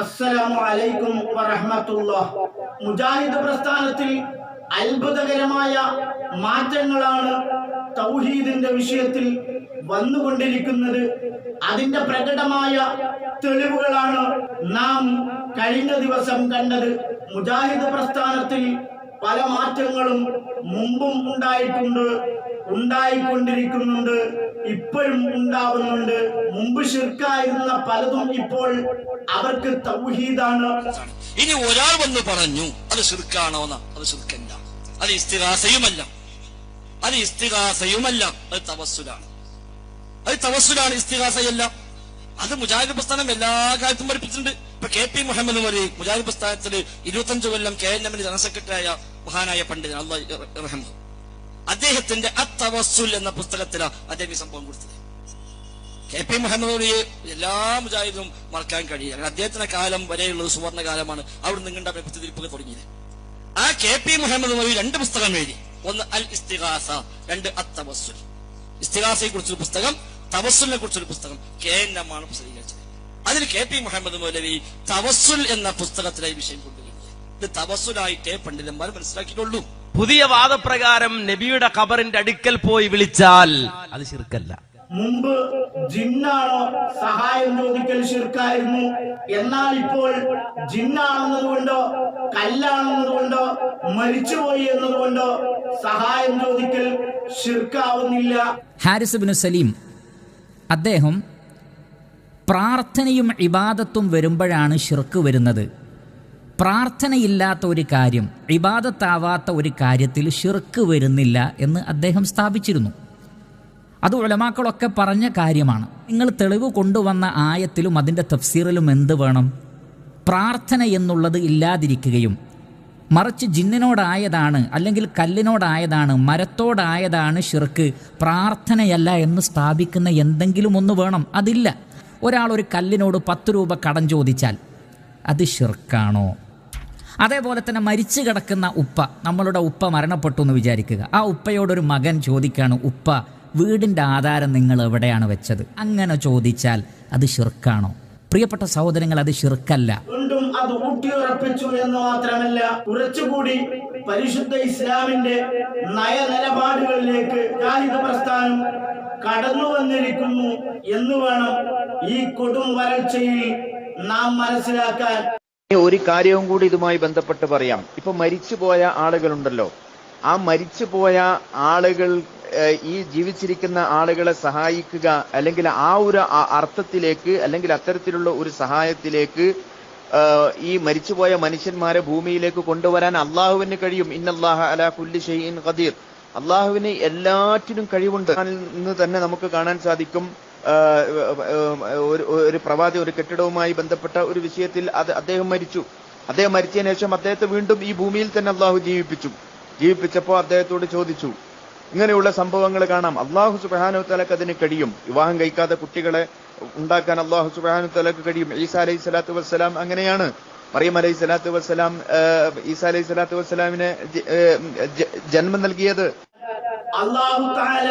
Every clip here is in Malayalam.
അസ്സലാമു അലൈക്കും മുജാഹിദ് പ്രസ്ഥാനത്തിൽ അത്ഭുതകരമായ മാറ്റങ്ങളാണ് തൗഹീദിന്റെ വിഷയത്തിൽ വന്നുകൊണ്ടിരിക്കുന്നത്. അതിന്റെ പ്രകടമായ തെളിവുകളാണ് നാം കഴിഞ്ഞ ദിവസം കണ്ടത്. മുജാഹിദ് പ്രസ്ഥാനത്തിൽ പല മാറ്റങ്ങളും മുമ്പും ഉണ്ടായിട്ടുണ്ട് ഉണ്ടായിക്കൊണ്ടിരിക്കുന്നുണ്ട് ഇപ്പോഴും ഉണ്ടാവുന്നുണ്ട്. മുമ്പ് ശിർക്കായിരുന്ന പലതും ഇപ്പോൾ അവർക്ക് തൗഹീദാണ്. ഇനി ഒരാൾ വന്ന് പറഞ്ഞു അത് ശിർക്കാണോ അത് ശിർക്കല്ല. അത് ഇസ്തിഹാസയുമല്ല അത് ഇസ്തിഹാസയുമല്ല അത് തവസ്സുലാണ്. അത് തവസ്സുലാണ് ഇസ്തിഹാസയല്ല അത് മുജാഹിദ് പ്രസ്ഥാനം എല്ലാ കാലത്തും പഠിപ്പിച്ചിട്ടുണ്ട്. ഇപ്പൊ കെ പി മുഹമ്മദ് മുരി മുജാഹിദ് പ്രസ്ഥാനത്തിൽ ഇരുപത്തഞ്ച് കൊല്ലം കെ എൻ എമ്മിന് ജനറൽ സെക്രട്ടറിയായ മഹാനായ പണ്ഡിതൻ അള്ളാഹ് അദ്ദേഹത്തിന്റെ അത്തവസുൽ എന്ന പുസ്തകത്തിലാണ് അദ്ദേഹം ഈ സംഭവം കൊടുത്തത്. കെ പി മുഹമ്മദിയെ എല്ലാ മുജാഹിദും മറക്കാൻ കഴിയില്ല. കാരണം അദ്ദേഹത്തിന്റെ കാലം വരെയുള്ളത് സുവർണ കാലമാണ്. അവിടെ നിങ്ങളുടെ കുത്തിരിപ്പൊക്കെ തുടങ്ങിയത്. ആ കെ പി മുഹമ്മദ് നബി രണ്ട് പുസ്തകം എഴുതി. ഒന്ന് അൽ ഇസ്തിഹാസ രണ്ട് അത്തവസുൽ ഇസ്തിഹാസയെ കുറിച്ചൊരു പുസ്തകം തവസുലിനെ കുറിച്ചൊരു പുസ്തകം കെ എൻ എം ആണ് പ്രസിദ്ധീകരിച്ചത്. അതിൽ കെ പി മുഹമ്മദ് മൗലവി തവസുൽ എന്ന പുസ്തകത്തിലെ വിഷയം കൊണ്ടുവരുന്നത്. ഇത് തവസുലായിട്ടേ പണ്ഡിതന്മാർ മനസ്സിലാക്കിയിട്ടുള്ളൂ. പുതിയ വാദപ്രകാരം നബിയുടെ ഖബറിന്റെ അടുക്കൽ പോയി വിളിച്ചാൽ അത് ശിർക്കല്ല. മുമ്പ് ജിന്നാണോ സഹായം ചോദിക്കൽ ശിർക്കായിരുന്നു. എന്നാൽ ഇപ്പോൾ ജിന്നാണെന്നതുകൊണ്ടോ കല്ലാണെന്നതുകൊണ്ടോ മരിച്ചുപോയി എന്നതുകൊണ്ടോ സഹായം ചോദിക്കൽ ശിർക്കാവുന്നില്ല. ഹാരിസ് ബിനു സലീം അദ്ദേഹം പ്രാർത്ഥനയും ഇബാദത്തും വരുമ്പോഴാണ് ഷിർക്ക് വരുന്നത്. പ്രാർത്ഥനയില്ലാത്ത ഒരു കാര്യം ഇബാദത്താവാത്ത ഒരു കാര്യത്തിൽ ഷിർക്ക് വരുന്നില്ല എന്ന് അദ്ദേഹം സ്ഥാപിച്ചിരുന്നു. അത് ഉലമാക്കളൊക്കെ പറഞ്ഞ കാര്യമാണ്. നിങ്ങൾ തെളിവ് കൊണ്ടുവന്ന ആയത്തിലും അതിന്റെ തഫ്സീറിലും എന്ത് വേണം? പ്രാർത്ഥന എന്നുള്ളത് ഇല്ലാതിരിക്കുകയും മറിച്ച് ജിന്നിനോടായതാണ് അല്ലെങ്കിൽ കല്ലിനോടായതാണ് മരത്തോടായതാണ് ഷിർക്ക് പ്രാർത്ഥനയല്ല എന്ന് സ്ഥാപിക്കുന്ന എന്തെങ്കിലും ഒന്ന് വേണം. അതില്ല. ഒരാൾ ഒരു കല്ലിനോട് പത്ത് രൂപ കടം ചോദിച്ചാൽ അത് ഷിർക്കാണോ അതേപോലെ തന്നെ മരിച്ചു കിടക്കുന്ന ഉപ്പ നമ്മളുടെ ഉപ്പ മരണപ്പെട്ടു എന്ന് വിചാരിക്കുക. ആ ഉപ്പയോടൊരു മകൻ ചോദിക്കാണ് ഉപ്പ വീടിന്റെ ആധാരം നിങ്ങൾ എവിടെയാണ് വെച്ചത്? അങ്ങനെ ചോദിച്ചാൽ അത് ഷിർക്കാണോ പ്രിയപ്പെട്ട സഹോദരങ്ങൾ അത് ശിർക്കല്ല. വീണ്ടും അത് ഊട്ടിയുറപ്പിച്ചു എന്ന് മാത്രമല്ല കുറച്ചുകൂടി പരിശുദ്ധ ഇസ്ലാമിന്റെ നയനിലപാടുകളിലേക്ക് ജാഹിദ് പ്രസ്ഥാനം കടന്നു വന്നിരിക്കുന്നു എന്ന് വേണം ഈ കൊടും വരൾച്ചയിൽ നാം മനസ്സിലാക്കാൻ ഒരു കാര്യവും കൂടി ഇതുമായി ബന്ധപ്പെട്ട് പറയാം. ഇപ്പൊ മരിച്ചുപോയ ആളുകളുണ്ടല്ലോ. ആ മരിച്ചുപോയ ആളുകൾ ഈ ജീവിച്ചിരിക്കുന്ന ആളുകളെ സഹായിക്കുക അല്ലെങ്കിൽ ആ ഒരു അർത്ഥത്തിലേക്ക് അല്ലെങ്കിൽ അത്തരത്തിലുള്ള ഒരു സഹായത്തിലേക്ക് ഈ മരിച്ചുപോയ മനുഷ്യന്മാരെ ഭൂമിയിലേക്ക് കൊണ്ടുവരാൻ അള്ളാഹുവിന് കഴിയും. ഇന്നല്ലാഹ അലാ കുല്ലി ഷെയ്ൻ ഖദീർ. അള്ളാഹുവിന് എല്ലാറ്റിനും കഴിവുണ്ട്. എന്ന് തന്നെ നമുക്ക് കാണാൻ സാധിക്കും. ഒരു പ്രവാചി ഒരു കെട്ടിടവുമായി ബന്ധപ്പെട്ട ഒരു വിഷയത്തിൽ അത് അദ്ദേഹം മരിച്ചു. അദ്ദേഹം മരിച്ചതിന് ശേഷം അദ്ദേഹത്തെ വീണ്ടും ഈ ഭൂമിയിൽ തന്നെ അള്ളാഹു ജീവിപ്പിച്ചു. ജീവിപ്പിച്ചപ്പോൾ അദ്ദേഹത്തോട് ചോദിച്ചു ഇങ്ങനെയുള്ള സംഭവങ്ങൾ കാണാം. അള്ളാഹു സുബാനു തലക്ക് അതിന് കഴിയും. വിവാഹം കഴിക്കാതെ കുട്ടികളെ ഉണ്ടാക്കാൻ അള്ളാഹു സുബാനു തലക്ക് കഴിയും. ഈസാ അലൈഹി സ്വലാത്തു വസ്സലാം അങ്ങനെയാണ്. മറിയം അലൈഹി സ്വലാത്തു വസ്സലാം ഈസ അലൈഹി സ്വലാത്തു വസ്സലാമിന് ജന്മം നൽകിയത്. അള്ളാഹു താല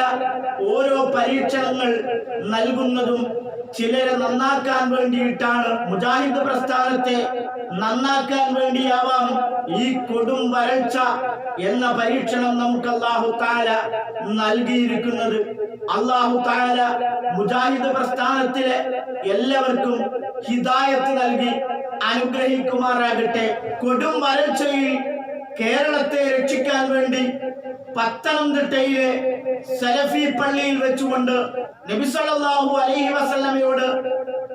ഓരോ പരീക്ഷണങ്ങൾ നൽകുന്നതും ചിലരെ നന്നാക്കാൻ വേണ്ടിയിട്ടാണ്. മുജാഹിദ് പ്രസ്ഥാനത്തെ നന്നാക്കാൻ വേണ്ടിയാവാം ഈ കൊടും വരൾച്ച എന്ന പരീക്ഷണം നമുക്ക് അള്ളാഹു താല നൽകിയിരിക്കുന്നത്. അള്ളാഹു താല മുജാഹിദ് പ്രസ്ഥാനത്തിലെ എല്ലാവർക്കും ഹിദായത്ത് നൽകി അനുഗ്രഹിക്കുമാറാകട്ടെ. കൊടും വരൾച്ചയിൽ കേരളത്തെ രക്ഷിക്കാൻ വേണ്ടി പത്തനംതിട്ടയിലെ സലഫി പള്ളിയിൽ വെച്ചുകൊണ്ട് നബിസല്ലാഹു അലൈഹി വസല്ലമയോട്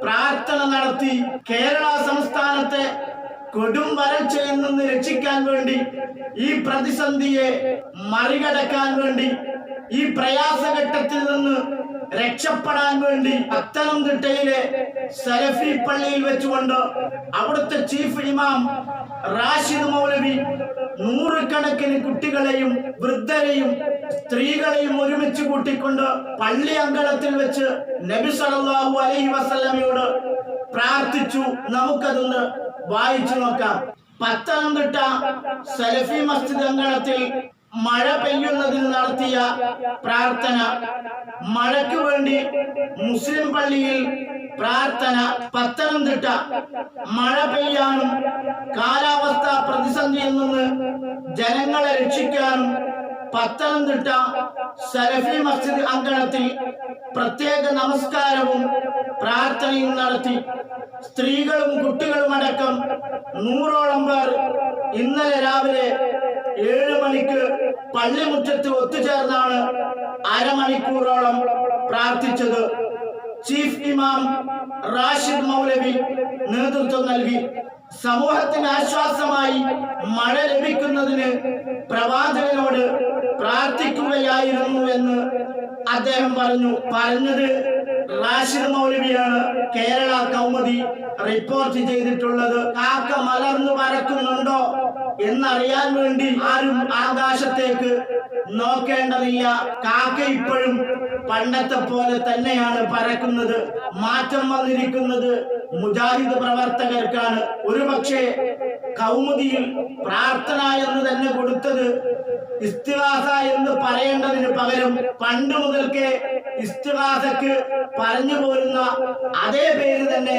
പ്രാർത്ഥന നടത്തി കേരള സംസ്ഥാനത്തെ കൊടും വരൾച്ചയിൽ നിന്ന് രക്ഷിക്കാൻ വേണ്ടി ഈ പ്രതിസന്ധിയെ മറികടക്കാൻ വേണ്ടി ഈ പ്രയാസഘട്ടത്തിൽ നിന്ന് രക്ഷപ്പെടാൻ വേണ്ടി പത്തനംതിട്ടയിലെ സലഫി പള്ളിയിൽ വെച്ചുകൊണ്ട് അവിടുത്തെ ചീഫ് ഇമാം റാഷിദ് മൗലവി നൂറുകണക്കിന് കുട്ടികളെയും വൃദ്ധരെയും സ്ത്രീകളെയും ഒരുമിച്ച് കൂട്ടിക്കൊണ്ട് പള്ളി അങ്കണത്തിൽ വെച്ച് നബി സല്ലല്ലാഹു അലൈഹി വസല്ലമയോട് പ്രാർത്ഥിച്ചു. നമുക്കതൊന്ന് വായിച്ചു നോക്കാം. പത്തനംതിട്ട സലഫി മസ്ജിദ് അങ്കണത്തിൽ മഴ പെയ്യുന്നതിൽ നടത്തിയ പ്രാർത്ഥന. മഴയ്ക്ക് വേണ്ടി മുസ്ലിം പള്ളിയിൽ പ്രാർത്ഥന. പത്തനംതിട്ട മഴ പെയ്യാനും കാലാവസ്ഥ പ്രതിസന്ധിയിൽ നിന്ന് ജനങ്ങളെ രക്ഷിക്കാനും പത്തനംതിട്ട സലഫി മസ്ജിദ് അങ്കണത്തിൽ പ്രത്യേക നമസ്കാരവും പ്രാർത്ഥനയും നടത്തി. സ്ത്രീകളും കുട്ടികളും അടക്കം നൂറോളം പേർ ഇന്നലെ രാവിലെ ഏഴ് മണിക്ക് പള്ളിമുറ്റത്ത് ഒത്തുചേർന്നാണ് അരമണിക്കൂറോളം പ്രാർത്ഥിച്ചത്. ചീഫ് ഇമാം റാഷിദ് മൗലവി നേതൃത്വം നൽകി. സമൂഹത്തിന് ആശ്വാസമായി മഴ ലഭിക്കുന്നതിന് പ്രവാചകനോട് പ്രാർത്ഥിക്കുകയായിരുന്നു എന്ന് അദ്ദേഹം പറഞ്ഞു. പറഞ്ഞത് റാഷിദ് മൗലവിയാണ്. കേരള കൗമുദി റിപ്പോർട്ട് ചെയ്തിട്ടുള്ളത്. കാക്ക മലർന്നു പറക്കുന്നുണ്ടോ എന്നറിയാൻ വേണ്ടി ആരും ആകാശത്തേക്ക് നോക്കേണ്ടതില്ല. കാക്ക ഇപ്പോഴും പണ്ടത്തെ പോലെ തന്നെയാണ് പരക്കുന്നത് മാറ്റം വന്നിരിക്കുന്നത് മുജാഹിദ് പ്രവർത്തകർക്കാണ്. ഒരുപക്ഷെ കൗമുദിയിൽ പ്രാർത്ഥന എന്ന് തന്നെ കൊടുത്തത് ഇസ്തിഹാസ എന്ന് പറയേണ്ടതിന് പകരം പണ്ട് മുതൽക്കേ ഇസ്തിഹാസക്ക് പറഞ്ഞു പോരുന്ന അതേ പേര് തന്നെ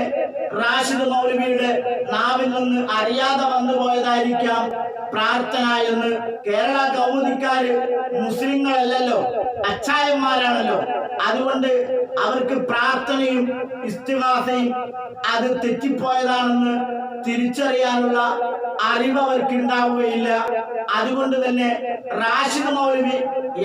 റാഷിദ് മൗലവിയുടെ നാവിൽ നിന്ന് അറിയാതെ വന്നു പോയതായിരിക്കാം പ്രാർത്ഥന എന്ന് കേരള കൗമുദിക്കാര് മുസ്ലിങ്ങളല്ലല്ലോ അച്ചായന്മാരാണല്ലോ. അതുകൊണ്ട് അവർക്ക് പ്രാർത്ഥനയും ഇസ്തിഹാസയും അത് തെറ്റിപ്പോയതാണെന്ന് തിരിച്ചറിയാനുള്ള അറിവ് അവർക്ക് ഉണ്ടാവുകയില്ല അതുകൊണ്ട് തന്നെ റാഷിദ് മൗലവി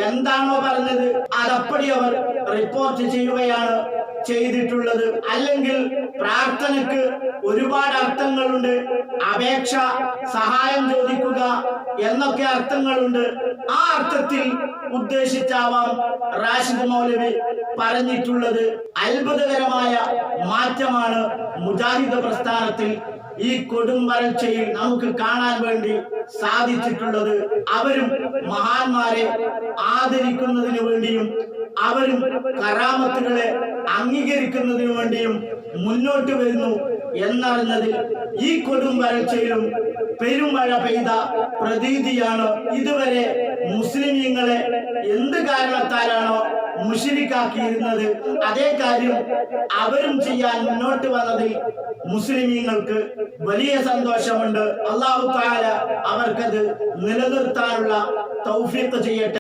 എന്താണോ പറഞ്ഞത് അതപ്പടി അവർ റിപ്പോർട്ട് ചെയ്യുകയാണ് ചെയ്തിട്ടുള്ളത്. അല്ലെങ്കിൽ പ്രാർത്ഥനയ്ക്ക് ഒരുപാട് അർത്ഥങ്ങളുണ്ട്. അപേക്ഷ സഹായം ചോദിക്കുക എന്നൊക്കെ അർത്ഥങ്ങളുണ്ട്. ആ അർത്ഥത്തിൽ ഉദ്ദേശിച്ചാവാം റാഷിദ് മൗലവി പറഞ്ഞിട്ടുള്ളത്. അത്ഭുതകരമായ മാറ്റമാണ് മുജാഹിദ് പ്രസ്ഥാനത്തിൽ ഈ കൊടും വരൾച്ചയിൽ നമുക്ക് കാണാൻ വേണ്ടി സാധിച്ചിട്ടുള്ളത്. അവരും മഹാന്മാരെ ആദരിക്കുന്നതിന് വേണ്ടിയും അവരും കറാമത്തുകളെ അംഗീകരിക്കുന്നതിനു വേണ്ടിയും മുന്നോട്ട് വരുന്നു എന്നറിഞ്ഞതിൽ ഈ കൊടും വരൾച്ചയിലും പെരുമഴ പെയ്ത പ്രതീതിയാണ് ഇതുവരെ മുസ്ലിമീങ്ങളെ എന്ത് കാരണത്താലാണോ മുഷിരിക്കാക്കിയിരുന്നത്. അതേ കാര്യം അവരും ചെയ്യാൻ മുന്നോട്ട് വന്നതിൽ മുസ്ലിമീങ്ങൾക്ക് വലിയ സന്തോഷമുണ്ട്. അള്ളാഹു താല അവർക്കത് നിലനിർത്താനുള്ള തൗഫീഖ് ചെയ്യട്ടെ.